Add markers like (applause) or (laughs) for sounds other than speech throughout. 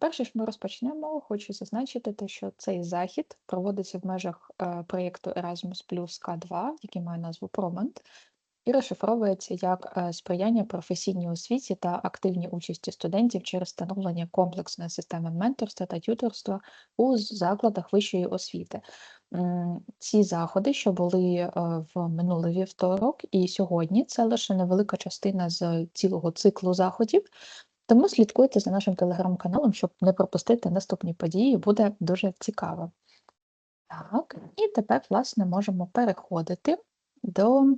Перш ніж ми розпочнемо, хочу зазначити те, що цей захід проводиться в межах е, проєкту Erasmus K2, який має назву Промент, і розшифровується як е, сприяння професійній освіті та активній участі студентів через встановлення комплексної системи менторства та тюторства у закладах вищої освіти. Ці заходи, що були е, в минулий вівторок і сьогодні, це лише невелика частина з цілого циклу заходів. Тому слідкуйте за нашим телеграм-каналом, щоб не пропустити наступні події, буде дуже цікаво. Так, і тепер, власне, можемо переходити до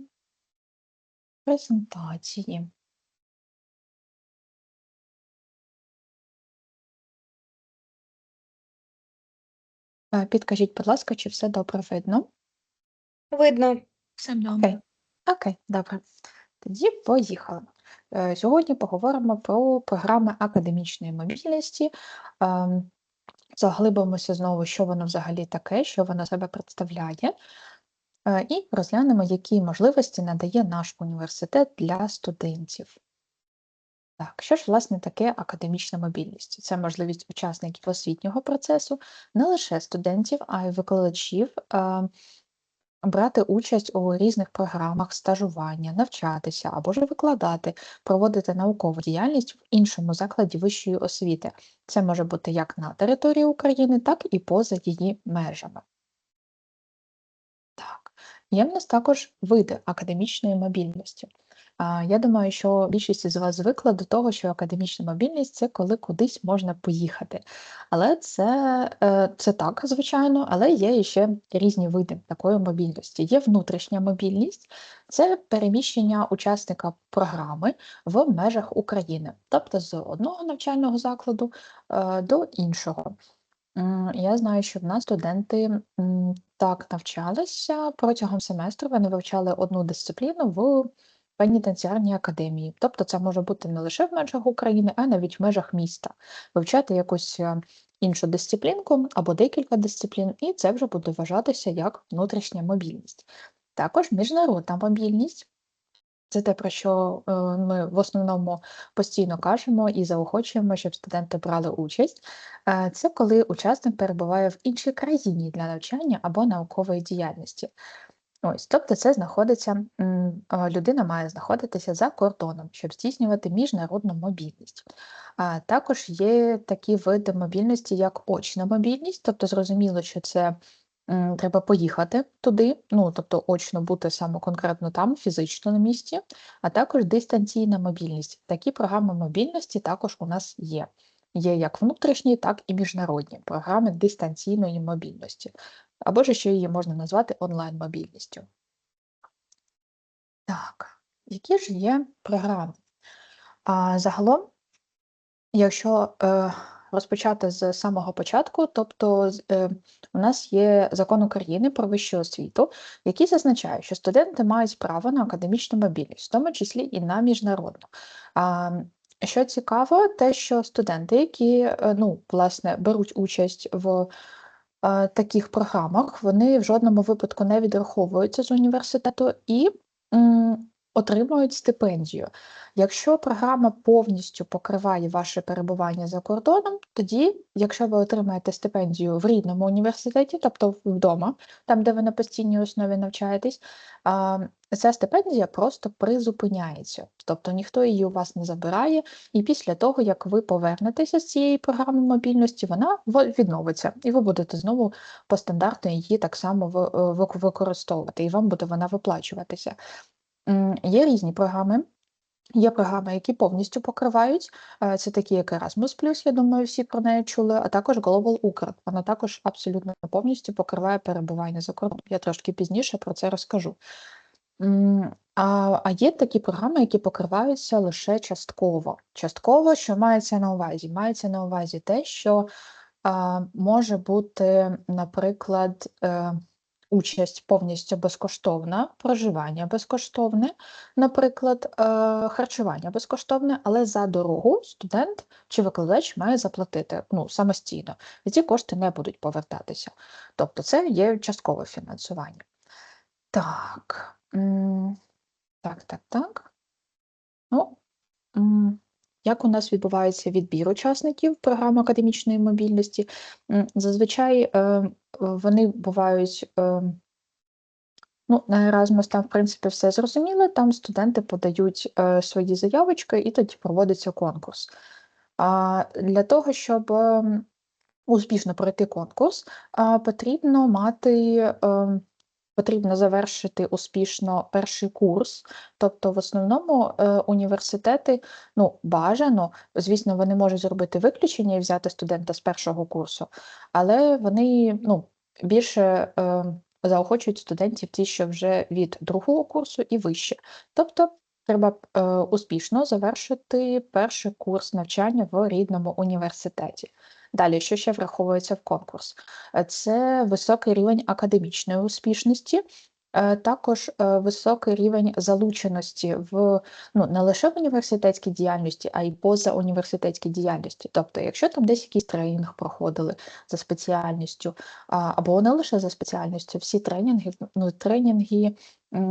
презентації. Е, Підкажіть, будь ласка, чи все добре видно? Видно. Все добре. Окей, окей, добре. Тоді поїхали. Е, Сьогодні поговоримо про програми академічної мобільності. Ем, Заглибимося знову, що воно взагалі таке, що воно себе представляє, е, і розглянемо, які можливості надає наш університет для студентів. Так, що ж, власне, таке академічна мобільність? Це можливість учасників освітнього процесу, не лише студентів, а й викладачів е, брати участь у різних програмах стажування, навчатися або ж викладати, проводити наукову діяльність в іншому закладі вищої освіти. Це може бути як на території України, так і поза її межами. Так, є в нас також види академічної мобільності. Я думаю, що більшість із вас звикла до того, що академічна мобільність це коли кудись можна поїхати. Але це, е, це так, звичайно, але є ще різні види такої мобільності. Є внутрішня мобільність, це переміщення учасника програми в межах України, тобто з одного навчального закладу е, до іншого. Я знаю, що в нас студенти так навчалися протягом семестру. Вони вивчали одну дисципліну в пенітенціарній академії. Тобто, це може бути не лише в межах України, а навіть в межах міста. Вивчати якусь е, іншу дисциплінку або декілька дисциплін, і це вже буде вважатися як внутрішня мобільність. Також міжнародна мобільність. Це те, про що е, ми в основному постійно кажемо і заохочуємо, щоб студенти брали участь. Е, Це коли учасник перебуває в іншій країні для навчання або наукової діяльності. Ось, тобто, це знаходиться, людина має знаходитися за кордоном, щоб здійснювати міжнародну мобільність. А також є такі види мобільності, як очна мобільність, тобто зрозуміло, що це м, треба поїхати туди, ну тобто очно бути саме конкретно там, фізично на місці, а також дистанційна мобільність. Такі програми мобільності також у нас є. Є як внутрішні, так і міжнародні програми дистанційної мобільності. Або ж ще її можна назвати онлайн-мобільністю. Так, які ж є програми? А, загалом, якщо е, розпочати з самого початку, тобто е, у нас є закон України про вищу освіту, який зазначає, що студенти мають право на академічну мобільність, в тому числі і на міжнародну. А, що цікаво, те, що студенти, які е, ну, власне, беруть участь в таких програмах, вони в жодному випадку не відраховуються з університету. І отримують стипендію. Якщо програма повністю покриває ваше перебування за кордоном, тоді, якщо ви отримаєте стипендію в рідному університеті, тобто вдома, там, де ви на постійній основі навчаєтесь, ця стипендія просто призупиняється. Тобто ніхто її у вас не забирає, і після того, як ви повернетеся з цієї програми мобільності, вона відновиться, і ви будете знову по стандарту її так само е, вик- використовувати, і вам буде вона виплачуватися. Є різні програми. Є програми, які повністю покривають. е, Це такі, як Erasmus+, я думаю, всі про неї чули, а також Global Ukraine. Вона також абсолютно повністю покриває перебування за кордоном. Я трошки пізніше про це розкажу. А, а є такі програми, які покриваються лише частково. Частково, що мається на увазі? Мається на увазі те, що а, може бути, наприклад, е, участь повністю безкоштовна, проживання безкоштовне, наприклад, е, харчування безкоштовне, але за дорогу студент чи викладач має заплатити ну, самостійно, і ці кошти не будуть повертатися. Тобто це є часткове фінансування. Так, так, так, так. Ну, як у нас відбувається відбір учасників програми академічної мобільності? Зазвичай е, вони бувають. е, Ну, на Erasmus там, в принципі, все зрозуміло. Там студенти подають е, свої заявочки, і тоді проводиться конкурс. А для того, щоб ем, успішно пройти конкурс, е, потрібно мати, ем, потрібно завершити успішно перший курс. Тобто, в основному е, університети, ну, бажано, звісно, вони можуть зробити виключення і взяти студента з першого курсу, але вони ну, більше е, заохочують студентів ті, що вже від другого курсу і вище. Тобто, треба е, успішно завершити перший курс навчання в рідному університеті. Далі, що ще враховується в конкурс? Е, Це високий рівень академічної успішності, також е, високий рівень залученості в ну, не лише в університетській діяльності, а й поза університетській діяльності. Тобто, якщо там десь якийсь тренінг проходили за спеціальністю, або не лише за спеціальністю, всі тренінги, ну, тренінги,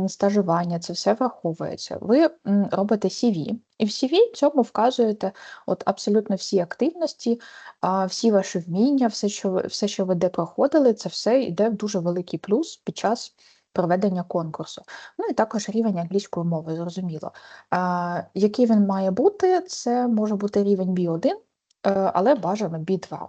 стажування, це все враховується. Ви робите CV, і в CV цьому вказуєте от абсолютно всі активності, всі ваші вміння, все, що ви, все, що ви де проходили, це все йде в дуже великий плюс під час проведення конкурсу. Ну і також рівень англійської мови, зрозуміло. А, який він має бути? Це може бути рівень B1, е, але бажано B2.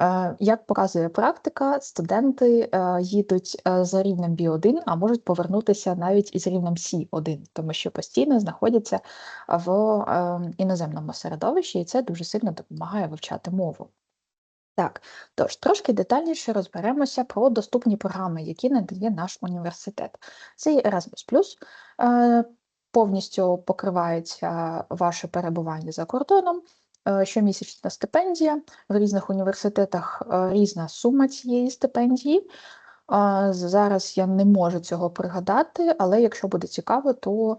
Е, Як показує практика, студенти е, їдуть за рівнем B1, а можуть повернутися навіть із рівнем C1, тому що постійно знаходяться в е, іноземному середовищі, і це дуже сильно допомагає вивчати мову. Так, тож трошки детальніше розберемося про доступні програми, які надає наш університет. Це є Erasmus+, е, повністю покривається ваше перебування за кордоном, е, щомісячна стипендія. В різних університетах е, різна сума цієї стипендії. Зараз я не можу цього пригадати, але якщо буде цікаво, то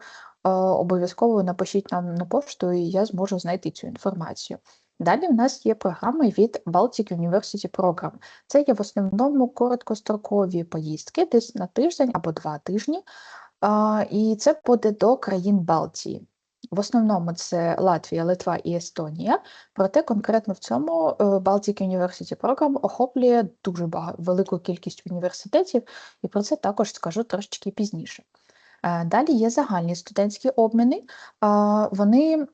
обов'язково напишіть нам на пошту, і я зможу знайти цю інформацію. Далі в нас є програми від Baltic University Program. Це є в основному короткострокові поїздки, десь на тиждень або два тижні. І це буде до країн Балтії. В основному це Латвія, Литва і Естонія. Проте конкретно в цьому е, Baltic University Program охоплює дуже багато велику кількість університетів, і про це також скажу трошечки пізніше. Е, Далі є загальні студентські обміни. Вони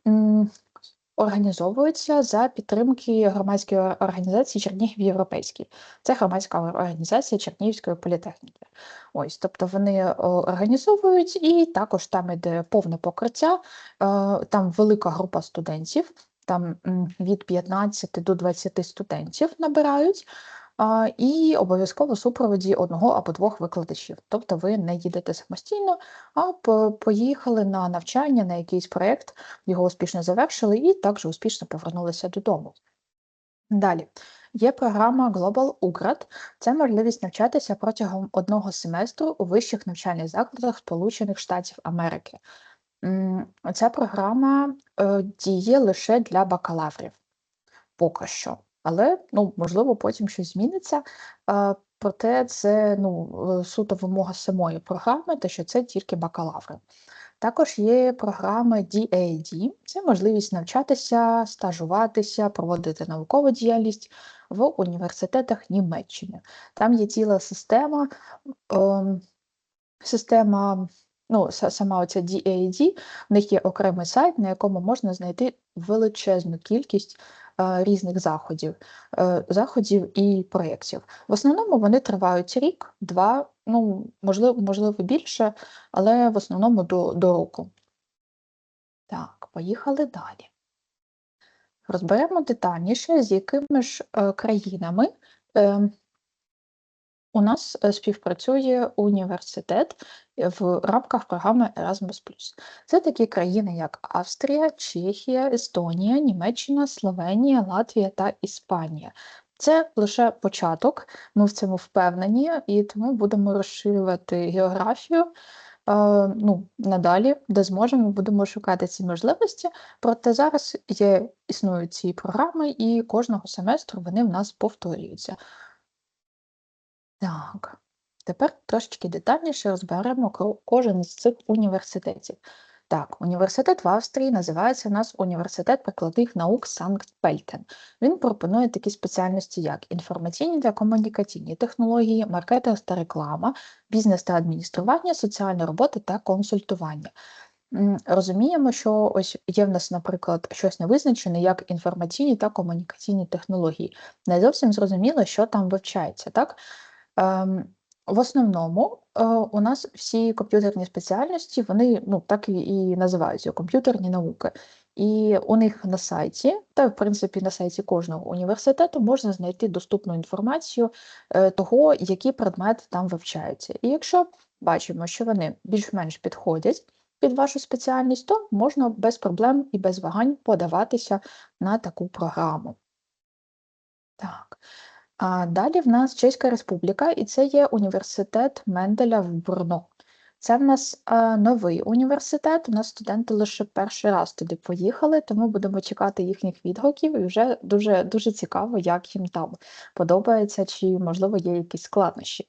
організовуються за підтримки громадської організації Чернігів Європейський. Це громадська організація Чернігівської політехніки. Ось, тобто вони організовують, і також там іде повне покриття, е, там велика група студентів, там від 15 до 20 студентів набирають. І обов'язково супроводі одного або двох викладачів. Тобто ви не їдете самостійно, а поїхали на навчання, на якийсь проєкт, його успішно завершили і також успішно повернулися додому. Далі є програма Global UGRAD. Це можливість навчатися протягом одного семестру у вищих навчальних закладах Сполучених Штатів Америки. Ця програма е, діє лише для бакалаврів поки що. Але ну, можливо, потім щось зміниться. Проте це ну, е, суто вимога самої програми, те, що це тільки бакалаври. Також є програми DAD, це можливість навчатися, стажуватися, проводити наукову діяльність в університетах Німеччини. Там є ціла система, ем, система, ну, са- сама оця DAD, в них є окремий сайт, на якому можна знайти величезну кількість різних заходів, е, заходів і проєктів. В основному вони тривають рік, два, ну, можливо, можливо більше, але в основному до, до року. Так, поїхали далі. Розберемо детальніше, з якими ж е, країнами е, у нас е, співпрацює університет е, в рамках програми Erasmus+. Це такі країни, як Австрія, Чехія, Естонія, Німеччина, Словенія, Латвія та Іспанія. Це лише початок, ми в цьому впевнені, і тому будемо розширювати географію. е, Ну, надалі, де зможемо, будемо шукати ці можливості. Проте зараз є, існують ці програми, і кожного семестру вони в нас повторюються. Так, тепер трошечки детальніше розберемо кожен з цих університетів. Так, університет в Австрії називається у нас Університет прикладних наук Санкт-Пельтен. Він пропонує такі спеціальності, як інформаційні та комунікаційні технології, маркетинг та реклама, бізнес та адміністрування, соціальна робота та консультування. Розуміємо, що ось є в нас, наприклад, щось невизначене, як інформаційні та комунікаційні технології. Не зовсім зрозуміло, що там вивчається, так? Ем, в основному е, у нас всі комп'ютерні спеціальності, вони ну, так і, називаються комп'ютерні науки. І у них на сайті, та в принципі на сайті кожного університету можна знайти доступну інформацію е, того, які предмети там вивчаються. І якщо бачимо, що вони більш-менш підходять під вашу спеціальність, то можна без проблем і без вагань подаватися на таку програму. Так. А далі в нас Чеська Республіка, і це є університет Менделя в Брно. Це в нас е, новий університет. У нас студенти лише перший раз туди поїхали, тому будемо чекати їхніх відгуків. І вже дуже дуже цікаво, як їм там подобається, чи можливо є якісь складнощі.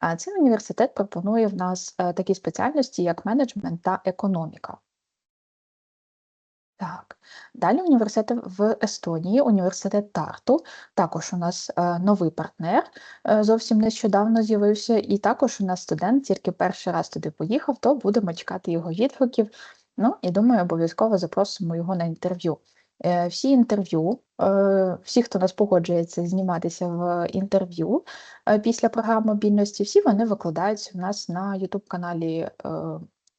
А цей університет пропонує в нас е, такі спеціальності, як менеджмент та економіка. Так, далі університет в Естонії, університет Тарту. Також у нас е, новий партнер е, зовсім нещодавно з'явився, і також у нас студент тільки перший раз туди поїхав, то будемо чекати його відгуків. Ну і думаю, обов'язково запросимо його на інтерв'ю. Е, всі інтерв'ю, всі, хто нас погоджується зніматися в інтерв'ю після програм мобільності, всі вони викладаються у нас на YouTube каналі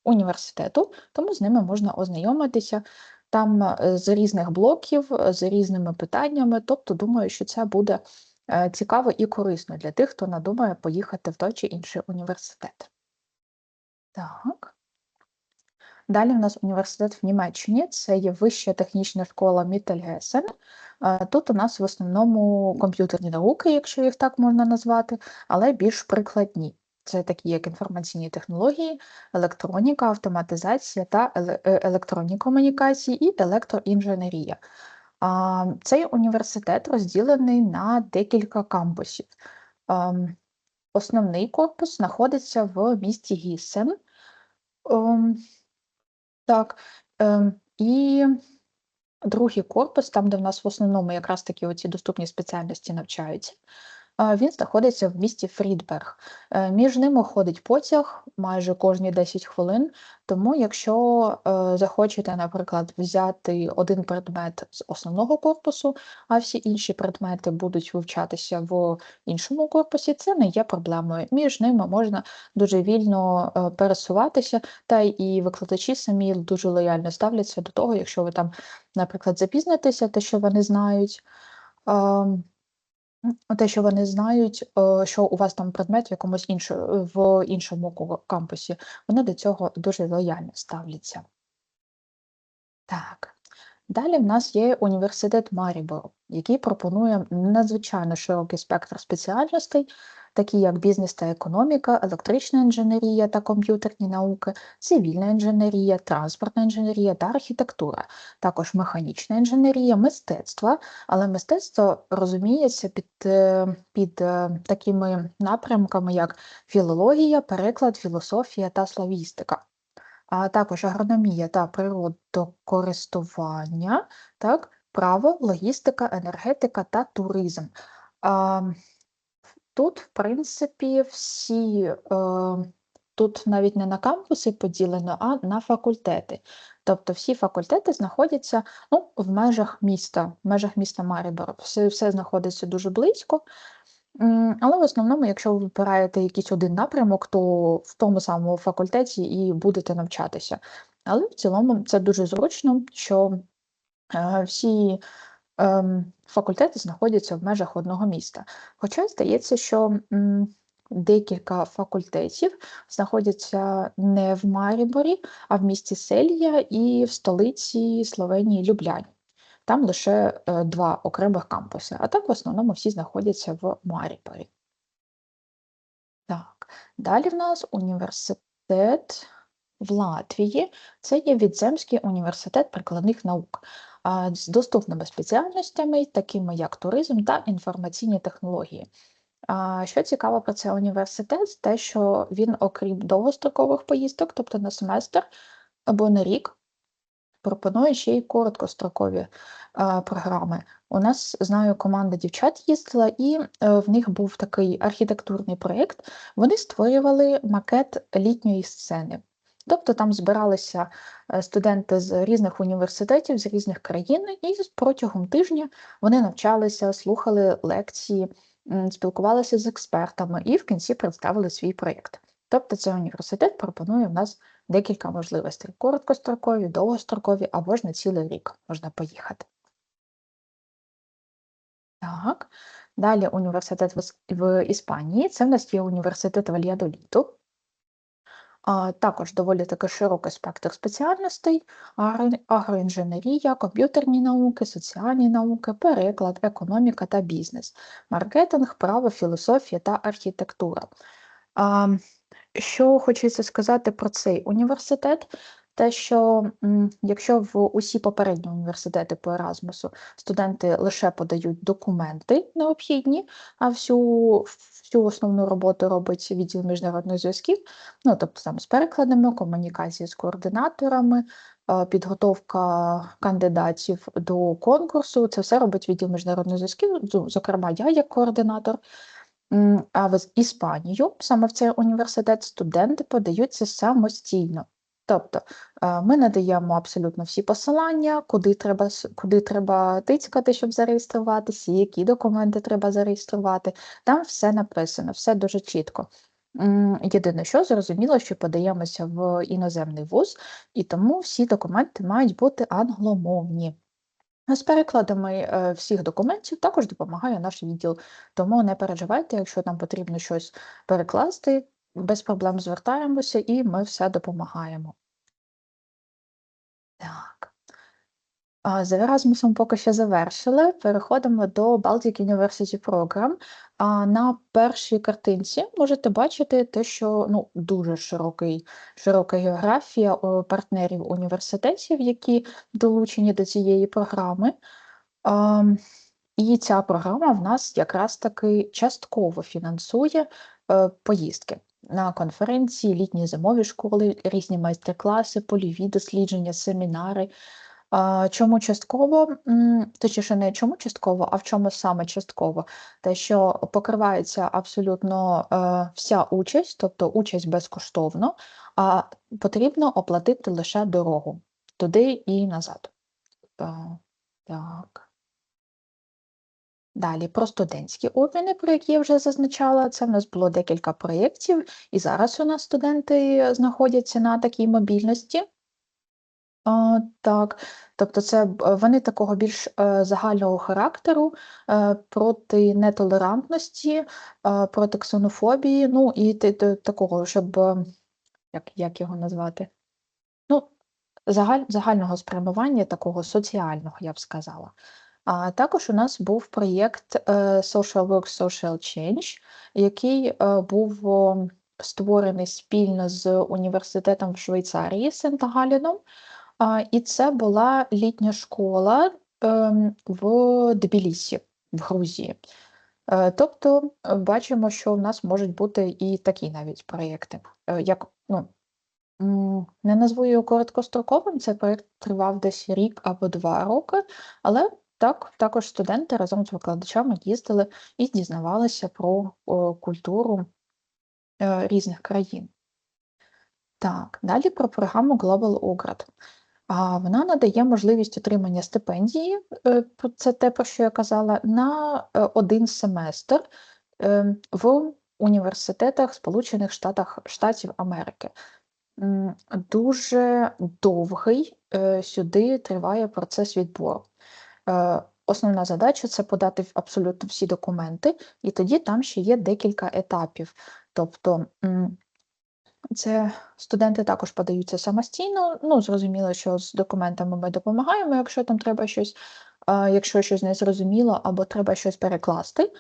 університету, тому з ними можна ознайомитися там е, з різних блоків, е, з різними питаннями. Тобто, думаю, що це буде е, цікаво і корисно для тих, хто надумає поїхати в той чи інший університет. Так. Далі в нас університет в Німеччині, це є Вища технічна школа Міттельгесен. Тут у нас в основному комп'ютерні науки, якщо їх так можна назвати, але більш прикладні. Це такі як інформаційні технології, електроніка, автоматизація та е, електронні комунікації і електроінженерія. Цей університет розділений на декілька кампусів. Основний корпус знаходиться в місті Гіссен. Ем, Так, ем, і другий корпус, там, де в нас в основному якраз такі оці доступні спеціальності навчаються, він знаходиться в місті Фрідберг. Е, Між ними ходить потяг майже кожні 10 хвилин. Тому, якщо е, захочете, наприклад, взяти один предмет з основного корпусу, а всі інші предмети будуть вивчатися в іншому корпусі, це не є проблемою. Між ними можна дуже вільно е, пересуватися, та і викладачі самі дуже лояльно ставляться до того, якщо ви там, наприклад, запізнитеся, те, що вони знають. ем, те, що вони знають, е, що у вас там предмет в якомусь іншому в іншому кампусі, вони до цього дуже лояльно ставляться. Так. Далі в нас є університет Марібору, який пропонує надзвичайно широкий спектр спеціальностей, такі як бізнес та економіка, електрична інженерія та комп'ютерні науки, цивільна інженерія, транспортна інженерія та архітектура, також механічна інженерія, мистецтво, але мистецтво розуміється під, е, під е, такими напрямками, як філологія, переклад, філософія та славістика а також агрономія та природокористування, так, право, логістика, енергетика та туризм. Тут, в принципі, всі, е, тут навіть не на кампуси поділено, а на факультети. Тобто всі факультети знаходяться ну, в межах міста, в межах міста Марібор. Все, все знаходиться дуже близько. Але в основному, якщо ви вибираєте якийсь один напрямок, то в тому самому факультеті і будете навчатися. Але в цілому це дуже зручно, що всі ем, факультети знаходяться в межах одного міста. Хоча здається, що декілька факультетів знаходяться не в Маріборі, а в місті Селія і в столиці Словенії Любляні. Там лише е, два окремих кампуси, а так в основному всі знаходяться в Маріборі. Так, далі в нас університет в Латвії. Це є Відземський університет прикладних наук з доступними спеціальностями, такими як туризм та інформаційні технології. Що цікаво про цей університет, те, що він, окрім довгострокових поїздок, тобто на семестр, або на рік. Пропоную ще й короткострокові програми. У нас, знаю, команда дівчат їздила, і е, в них був такий архітектурний проєкт. Вони створювали макет літньої сцени. Тобто там збиралися е, студенти з різних університетів, з різних країн, і протягом тижня вони навчалися, слухали лекції, спілкувалися з експертами і в кінці представили свій проєкт. Тобто цей університет пропонує в нас декілька можливостей: короткострокові, довгострокові або ж на цілий рік можна поїхати. Так, далі університет в Іспанії. Це в нас є університет Вальядоліту. Також доволі таки широкий спектр спеціальностей: агроінженерія, комп'ютерні науки, соціальні науки, переклад, економіка та бізнес, маркетинг, право, філософія та архітектура. Що хочеться сказати про цей університет? Те, що якщо в усі попередні університети по Еразмусу студенти лише подають документи необхідні, а всю, всю основну роботу робить відділ міжнародних зв'язків, ну тобто там з перекладами, комунікації з координаторами, е, підготовка кандидатів до конкурсу, це все робить відділ міжнародних зв'язків, зокрема, я як координатор. А в Іспанію, саме в цей університет, студенти подаються самостійно. Тобто е, ми надаємо абсолютно всі посилання, куди треба, куди треба тицькати, щоб зареєструватися, які документи треба зареєструвати. Там все написано, все дуже чітко. Єдине, що зрозуміло, що подаємося в іноземний вуз, і тому всі документи мають бути англомовні. З перекладами е, всіх документів також допомагає наш відділ, тому не переживайте, якщо нам потрібно щось перекласти, без проблем звертаємося і ми все допомагаємо. Так. З Erasmus'ом поки що завершили. Переходимо до Baltic University Program. На першій картинці можете бачити те, що ну, дуже широкий, широка географія партнерів університетів, які долучені до цієї програми. І ця програма в нас якраз таки частково фінансує е, поїздки на конференції, літні зимові школи, різні майстер-класи, польові дослідження, семінари. Чому частково? Точніше, не чому частково, а в чому саме частково? Те, що покривається абсолютно е, вся участь, тобто участь безкоштовно, а потрібно оплатити лише дорогу туди і назад. Е, Так. Далі про студентські обміни, про які я вже зазначала. Це в нас було декілька проєктів, і зараз у нас студенти знаходяться на такій мобільності. А, так, тобто це вони такого більш е, загального характеру е, проти нетолерантності, е, проти ксенофобії, ну і такого, щоб е, як, як його назвати? Ну, загаль, загального спрямування, такого соціального, я б сказала. А також у нас був проєкт е, Social Work Social Change, який е, був створений спільно з університетом в Швейцарії Сент-Галіном. І це була літня школа ем, в Тбілісі, в Грузії. Е, Тобто бачимо, що в нас можуть бути і такі навіть проєкти. Як, ну, не назву його короткостроковим, цей проєкт тривав десь рік або два роки, але так, також студенти разом з викладачами їздили і дізнавалися про о, культуру е, різних країн. Так, далі про програму Global UGRAD. А вона надає можливість отримання стипендії, е, це те, про що я казала, на е, один семестр в університетах Сполучених Штатах, Штатів Америки. Дуже довгий сюди триває процес відбору. Е, Основна задача це подати абсолютно всі документи, і тоді там ще є декілька етапів. Тобто це студенти також подаються самостійно. Ну, зрозуміло, що з документами ми допомагаємо, якщо там треба щось, якщо щось не зрозуміло або треба щось перекласти.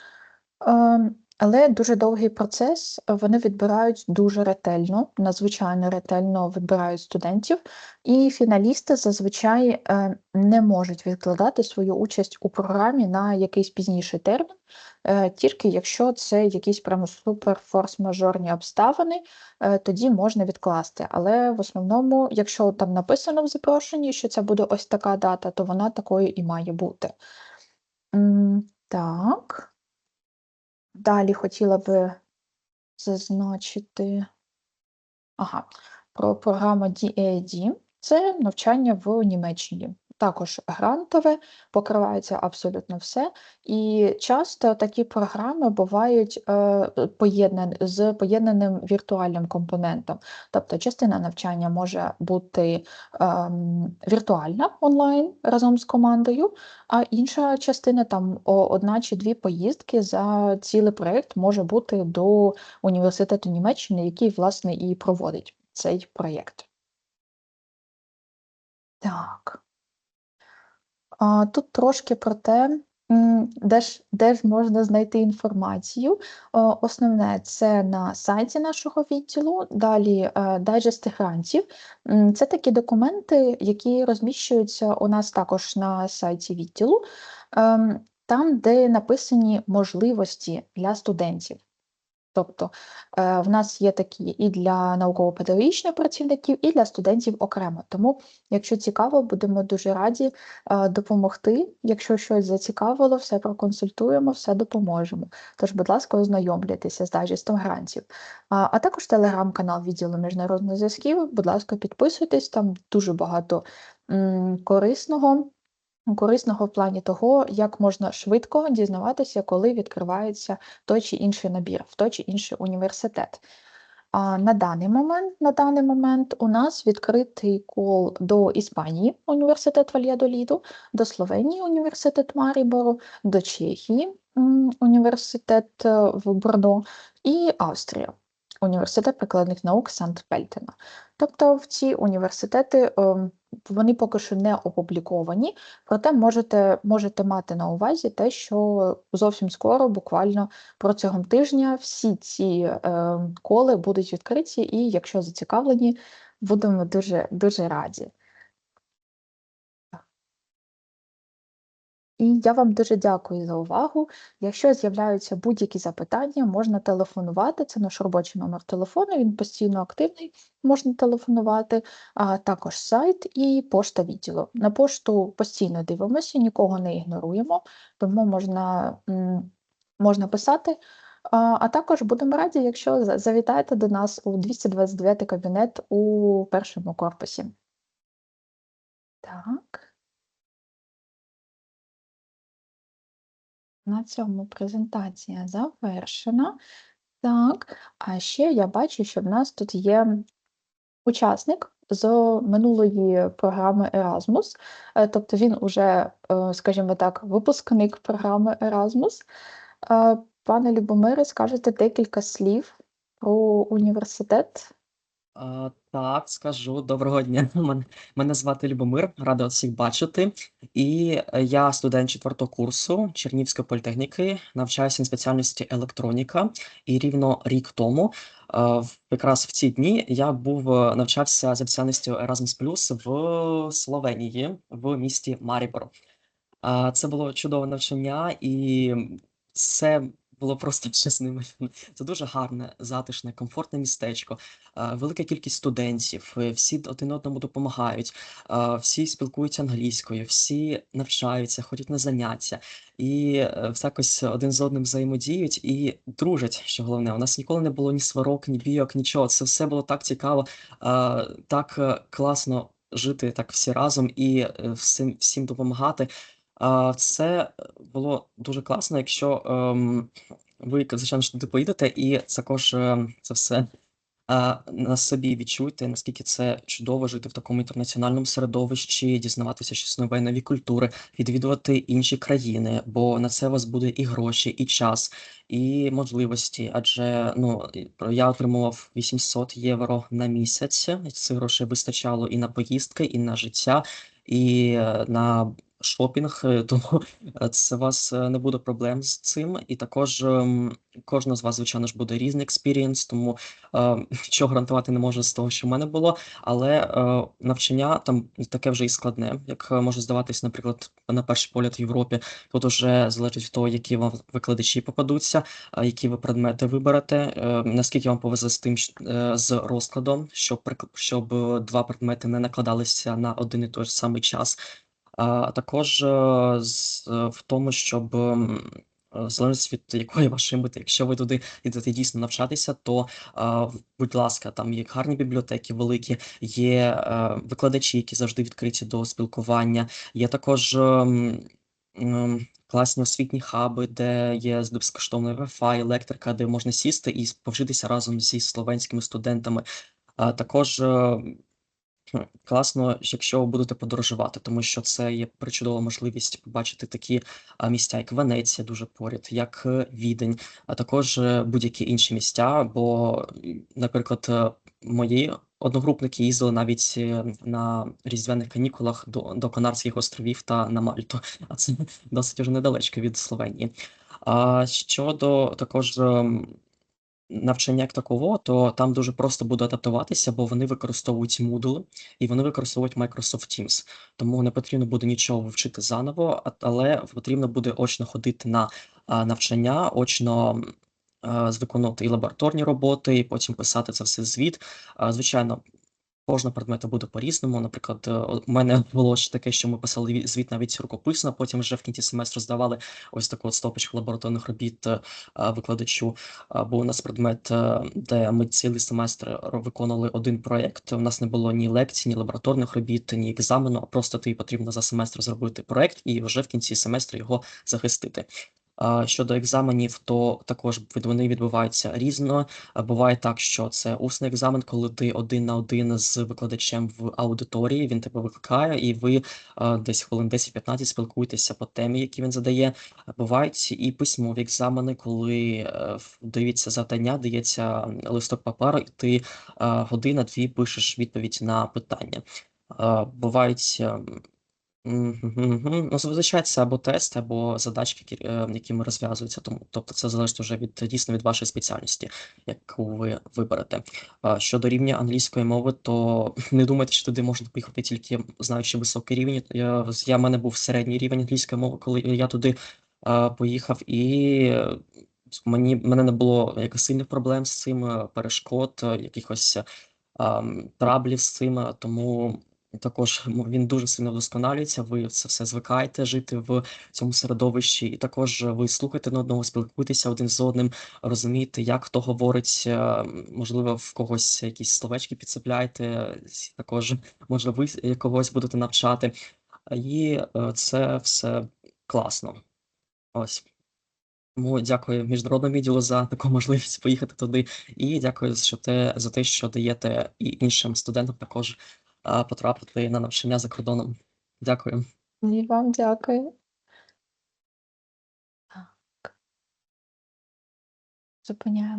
Але дуже довгий процес. е, Вони відбирають дуже ретельно, надзвичайно ретельно відбирають студентів, і фіналісти зазвичай е, не можуть відкладати свою участь у програмі на якийсь пізніший термін, е, тільки якщо це якісь прямо супер форс-мажорні обставини, тоді можна відкласти. Але в основному, якщо там написано в запрошенні, що це буде ось така дата, то вона такою і має бути. Так. Далі хотіла би зазначити ага, про програму DAD. Це навчання в Німеччині. Також грантове, покривається абсолютно все. І часто такі програми бувають е, поєднані з поєднаним віртуальним компонентом. Тобто частина навчання може бути ем, віртуальна онлайн разом з командою, а інша частина, там одна чи дві поїздки за цілий проєкт може бути до університету Німеччини, який, власне, і проводить цей проєкт. Так. Тут трошки про те, де ж, де ж можна знайти інформацію. О, Основне це на сайті нашого відділу. Далі е, дайджести грантів. Це такі документи, які розміщуються у нас також на сайті відділу, ем, там, де написані можливості для студентів. Тобто е, в нас є такі і для науково-педагогічних працівників, і для студентів окремо. Тому, якщо цікаво, будемо дуже раді е, допомогти. Якщо щось зацікавило, все проконсультуємо, все допоможемо. Тож, будь ласка, ознайомлюйтеся з дайджестом грантів. А, також телеграм-канал відділу міжнародних зв'язків. Будь ласка, підписуйтесь, там дуже багато корисного. Корисного в плані того, як можна швидко дізнаватися, коли відкривається той чи інший набір в той чи інший університет. А на даний момент, на даний момент у нас відкритий кол до Іспанії, університет Вальядоліду, до Словенії, університет Марібору, до Чехії, університет е, в Бордо і Австрія, університет прикладних наук Санкт-Пельтена. Тобто в ці університети ем, вони поки що не опубліковані, проте можете, можете мати на увазі те, що зовсім скоро, буквально протягом тижня, всі ці е, коли будуть відкриті, і якщо зацікавлені, будемо дуже, дуже раді. І я вам дуже дякую за увагу. Якщо з'являються будь-які запитання, можна телефонувати. Це наш робочий номер телефону, він постійно активний, можна телефонувати, а також сайт і пошта відділу. На пошту постійно дивимося, нікого не ігноруємо, тому можна, можна писати. А, також будемо раді, якщо завітаєте до нас у 229 кабінет у першому корпусі. Так. На цьому презентація завершена. Так, а ще я бачу, що в нас тут є учасник з минулої програми Erasmus, Е, тобто він уже, е, скажімо так, випускник програми Erasmus. Е, Пане Любомире, скажете декілька слів про університет? А, так, скажу. Доброго дня. (laughs) Мене, мене звати Любомир, рада всіх бачити. І е, я студент четвертого курсу Чернівської політехніки, навчаюся на спеціальності електроніка. І рівно рік тому, е, якраз в ці дні, я був е, навчався за спеціальністю Erasmus в Словенії, в місті Марібор. Це було чудове навчання, і це було просто (laughs) неймовірне. Це дуже гарне, затишне, комфортне містечко, велика кількість студентів, е, всі один одному допомагають, всі спілкуються англійською, всі навчаються, ходять на заняття і е, якось один з одним взаємодіють і дружать, що головне. У нас ніколи не було ні сварок, ні бійок, нічого. Це все було так цікаво, так е, класно жити так всі разом і е, всім, всім допомагати. Це було дуже класно, якщо ем, ви, звичайно, туди поїдете, і також е, це все е, на собі відчуєте, наскільки це чудово жити в такому інтернаціональному середовищі, дізнаватися щось нове, нові культури, відвідувати інші країни, бо на це у вас буде і гроші, і час, і можливості. Адже ну я отримував 800 євро на місяць. Цих грошей вистачало і на поїздки, і на життя, і е, на шопінг, е, (laughs) тому е, це у вас е, не буде проблем з цим. І також ем, кожного з вас, звичайно ж, буде різний експірієнс, тому (laughs) нічого гарантувати не можу з того, що в мене було. Але навчання там таке вже і складне, як може здаватись, наприклад, на перший погляд в Європі. Тут уже залежить від того, які вам викладачі попадуться, які ви предмети виберете, наскільки вам повезе з тим, з розкладом, щоб щоб два предмети не накладалися на один і той самий час. А також е, з, е, в тому, щоб ем, е, залежить від якої вашої мети. Якщо ви туди йдете дійсно навчатися, то будь ласка, там є гарні бібліотеки великі, є викладачі, які завжди відкриті до спілкування. Є також ем, ем, класні освітні хаби, де є безкоштовний Wi-Fi, електрика, де можна сісти і повчитися разом зі словенськими студентами. А також е, Хм, Класно, якщо ви будете подорожувати, тому що це є причудова можливість побачити такі місця, як Венеція, дуже поряд, як е, Відень, а також е, будь-які інші місця. Бо, наприклад, е, мої одногрупники їздили навіть на різдвяних канікулах до, до Канарських островів та на Мальту, (laughs) а це досить уже недалечко від Словенії. А щодо також. Навчання як такового, то там дуже просто буде адаптуватися, бо вони використовують Moodle і вони використовують Microsoft Teams. Тому не потрібно буде нічого вчити заново, але потрібно буде очно ходити на навчання, очно виконувати і лабораторні роботи, і потім писати це все звіт. Звичайно. Кожного предмета буде по-різному. Наприклад, е, у мене було ж таке, що ми писали ві- звіт навіть рукописно, потім вже в кінці семестру здавали ось таку от стопочку лабораторних робіт е, викладачу. А, Був у нас предмет, е, де ми цілий семестр виконували один проєкт. У нас не було ні лекцій, ні лабораторних робіт, ні екзамену. а Просто тобі потрібно за семестр зробити проєкт і вже в кінці семестру його захистити. Щодо екзаменів, то також вони відбуваються різно. Буває так, що це усний екзамен, коли ти один на один з викладачем в аудиторії, він тебе викликає, і ви десь хвилин 10-15 спілкуєтеся по темі, які він задає. Бувають і письмові екзамени, коли е, дається завдання, дається листок паперу, і ти година-дві пишеш відповідь на питання. Бувають. Ем. Ну, зазвичай це або тест, або задачки, які, е, якими розв'язуються. Тому, тобто це залежить вже від дійсно від вашої спеціальності, яку ви виберете. Щодо рівня англійської мови, то (laughs) не думайте, що туди можна поїхати тільки знаючи високий рівень. Я, я в мене був середній рівень англійської мови, коли я туди а, поїхав, і е, мені мене не було якось сильних проблем з цим, е, перешкод, е, якихось ам, траблів з цим, е, тому також він дуже сильно вдосконалюється. Ви це все звикаєте жити в цьому середовищі, і також ви слухаєте одне одного, спілкуєтеся один з одним, розумієте, як хто говорить. е, Можливо, в когось якісь словечки підцепляєте, також може ви когось будете навчати. І е, це все класно. Ось. Тому дякую міжнародному відділу за таку можливість поїхати туди. І дякую, що те, за те, що даєте і іншим студентам також потрапити на навчання за кордоном. Дякую. І вам дякую. Так. Зупиняємо